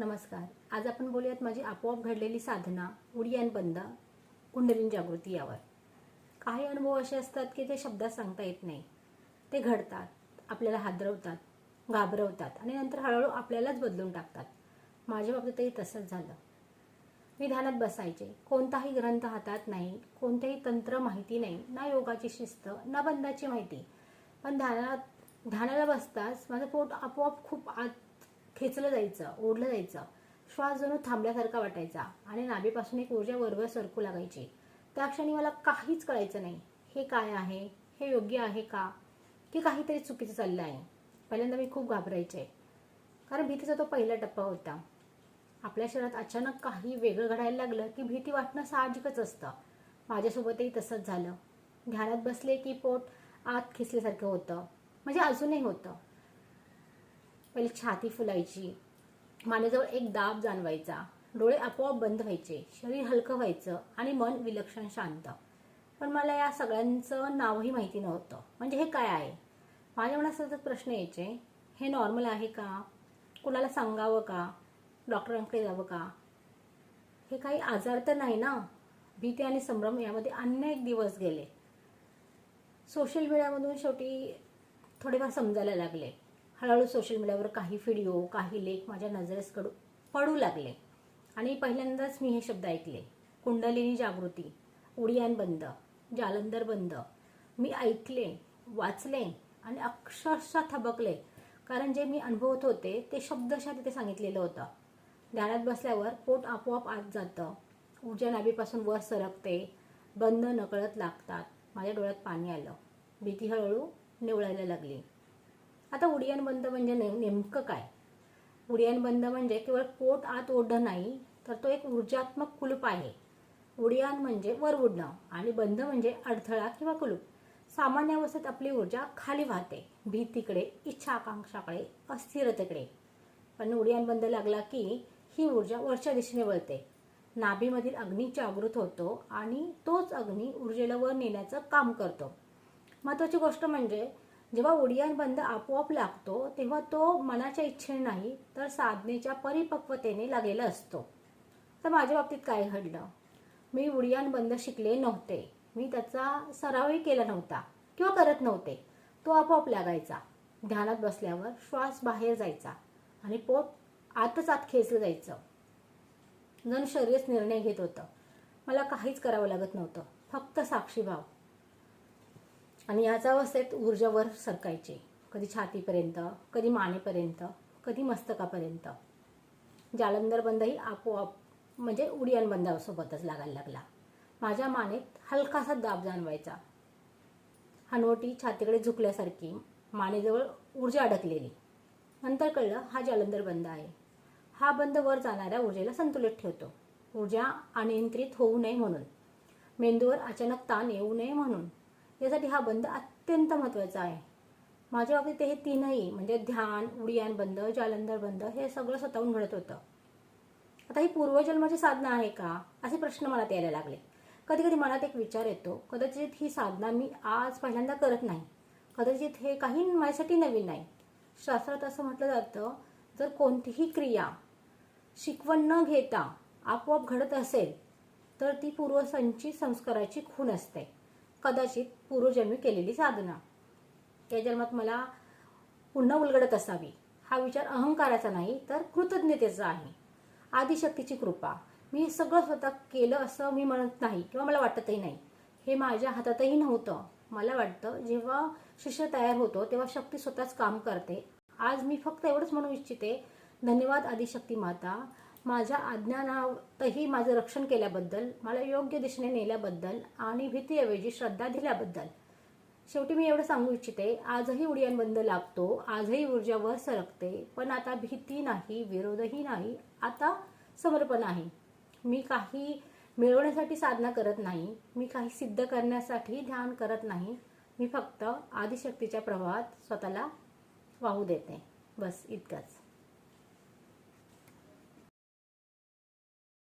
नमस्कार. आज आपण बोलूयात माझी आपोआप घडलेली साधना उडियान बंद कुंडलीन जागृती यावर. काही अनुभव असे असतात की ते शब्दात सांगता येत नाही. ते घडतात आपल्याला हादरवतात घाबरवतात आणि नंतर हळूहळू आपल्यालाच बदलून टाकतात. माझ्या बाबतीतही तसंच झालं. मी ध्यानात बसायचे. कोणताही ग्रंथ हातात नाही कोणतेही तंत्र माहिती नाही ना योगाची शिस्त ना बंदाची माहिती. पण ध्यानात ध्यानाला बसताच माझं पोट आपोआप खूप आत खेचलं जायचं ओढलं जायचं. श्वास जणू थांबल्यासारखा वाटायचा आणि नाभीपासून एक ऊर्जा वरवर सरकू लागायची. त्या क्षणी मला काहीच कळायचं नाही. हे काय आहे? हे योग्य आहे का? की काहीतरी चुकीचं चाललं आहे. पहिल्यांदा मी खूप घाबरायचे. कारण भीतीचा तो पहिला टप्पा होता. आपल्या शरीरात अचानक काही वेगळं घडायला लागलं की भीती वाटणं साहजिकच असतं. माझ्यासोबतही तसंच झालं. ध्यानात बसले की पोट आत खेचल्यासारखं होतं. म्हणजे अजूनही होतं. पहिले छाती फुलायची मानेजवळ एक दाब जाणवायचा डोळे आपोआप बंद व्हायचे शरीर हलकं व्हायचं आणि मन विलक्षण शांत. पण मला या सगळ्यांचं नावही माहिती नव्हतं. म्हणजे हे काय आहे? माझ्या मनात सतत प्रश्न यायचे हे नॉर्मल आहे का? कुणाला सांगावं का? डॉक्टरांकडे जावं का? हे काही आजार तर नाही ना? भीती आणि संभ्रम यामध्ये अनेक दिवस गेले. सोशल मीडियामधून शेवटी थोडेफार समजायला लागले. हळूहळू सोशल मीडियावर काही व्हिडिओ काही लेख माझ्या नजरेस कडू पडू लागले. आणि पहिल्यांदाच मी हे शब्द ऐकले. कुंडलिनी जागृती उडियान बंद जालंधर बंद. मी ऐकले वाचले आणि अक्षरशः थबकले. कारण जे मी अनुभवत होते ते शब्दशः तिथे सांगितलेलं होतं. ध्यानात बसल्यावर पोट आपोआप आत जातं. ऊर्जा नाभीपासून वर सरकते. बंद नकळत लागतात. माझ्या डोळ्यात पाणी आलं. भीती हळूहळू निवळायला लागली. आता उडियान बंद म्हणजे ने नेमकं काय? उडियान बंद म्हणजे केवळ पोट आत ओढणं नाही तर तो एक ऊर्जात्मक कुलूप आहे. उडियान म्हणजे वर उडणं आणि बंद म्हणजे अडथळा किंवा कुलूप. सामान्य अवस्थेत आपली ऊर्जा खाली वाहते. भीतीकडे इच्छा आकांक्षाकडे अस्थिरतेकडे. पण उडियान बंद लागला की ही ऊर्जा वरच्या दिशेने वळते. नाभीमधील अग्नी जागृत होतो आणि तोच अग्नी ऊर्जेला वर नेण्याचं काम करतो. महत्वाची गोष्ट म्हणजे जेव्हा उडियान बंद आपोआप लागतो तेव्हा तो मनाच्या इच्छेने नाही तर साधनेच्या परिपक्वतेने लागलेला असतो. तर माझ्या बाबतीत काय घडलं? मी उडियान बंद शिकले नव्हते. मी त्याचा सरावही केला नव्हता किंवा करत नव्हते. तो आपोआप लागायचा. ध्यानात बसल्यावर श्वास बाहेर जायचा आणि पोट आतच आत खेचलं जायचं. जण शरीरच निर्णय घेत होतं. मला काहीच करावं लागत नव्हतं. फक्त साक्षीभाव. आणि याचा अवस्थेत ऊर्जा वर सरकायचे. कधी छातीपर्यंत कधी मानेपर्यंत कधी मस्तकापर्यंत. जालंधर बंदही आपोआप म्हणजे उडियान बंदासोबतच लागायला लागला. माझ्या मानेत हलकासा दाब जाणवायचा. हनवटी छातीकडे झुकल्यासारखी मानेजवळ ऊर्जा अडकलेली. नंतर कळलं हा जालंधर बंद आहे. हा बंद वर जाणाऱ्या ऊर्जेला संतुलित ठेवतो. ऊर्जा अनियंत्रित होऊ नये म्हणून. मेंदूवर अचानक ताण येऊ नये म्हणून. यासाठी हा बंद अत्यंत महत्त्वाचा आहे. माझ्या बाबतीत हे तीनही म्हणजे ध्यान उडियान बंद जालंधर बंद हे सगळं स्वतःहून घडत होतं. आता ही पूर्वजन्माची साधना आहे का? असे प्रश्न मनात यायला लागले. कधी कधी मनात एक विचार येतो कदाचित ही साधना मी आज पहिल्यांदा करत नाही. कदाचित हे काही माझ्यासाठी नवीन नाही. शास्त्रात असं म्हटलं जातं जर कोणतीही क्रिया शिकवण न घेता आपोआप घडत असेल तर ती पूर्वसंचित संस्काराची खूण असते. कदाचित पूर्वजन्मी केलेली साधना. या जन्मात मला पुन्हा उलगडत असावी. हा विचार अहंकाराचा नाही तर कृतज्ञतेचा आहे. आदिशक्तीची कृपा. मी सगळं स्वतः केलं असं मी म्हणत नाही किंवा मला वाटतही नाही. हे माझ्या हातातही नव्हतं. मला वाटतं जेव्हा शिष्य तयार होतो तेव्हा शक्ती स्वतःच काम करते. आज मी फक्त एवढंच म्हणू इच्छिते. धन्यवाद आदिशक्ती माता. माझ्या अज्ञानातही माझं रक्षण केल्याबद्दल मला योग्य दिशेने नेल्याबद्दल आणि भीतीऐवजी श्रद्धा दिल्याबद्दल. शेवटी मी एवढं सांगू इच्छिते आजही उडियान बंद लागतो आजही ऊर्जा वर सरकते पण आता भीती नाही विरोधही नाही आता समर्पण आहे. मी काही मिळवण्यासाठी साधना करत नाही मी काही सिद्ध करण्यासाठी ध्यान करत नाही मी फक्त आदिशक्तीच्या प्रवाहात स्वतःला वाहू देते. बस इतकंच.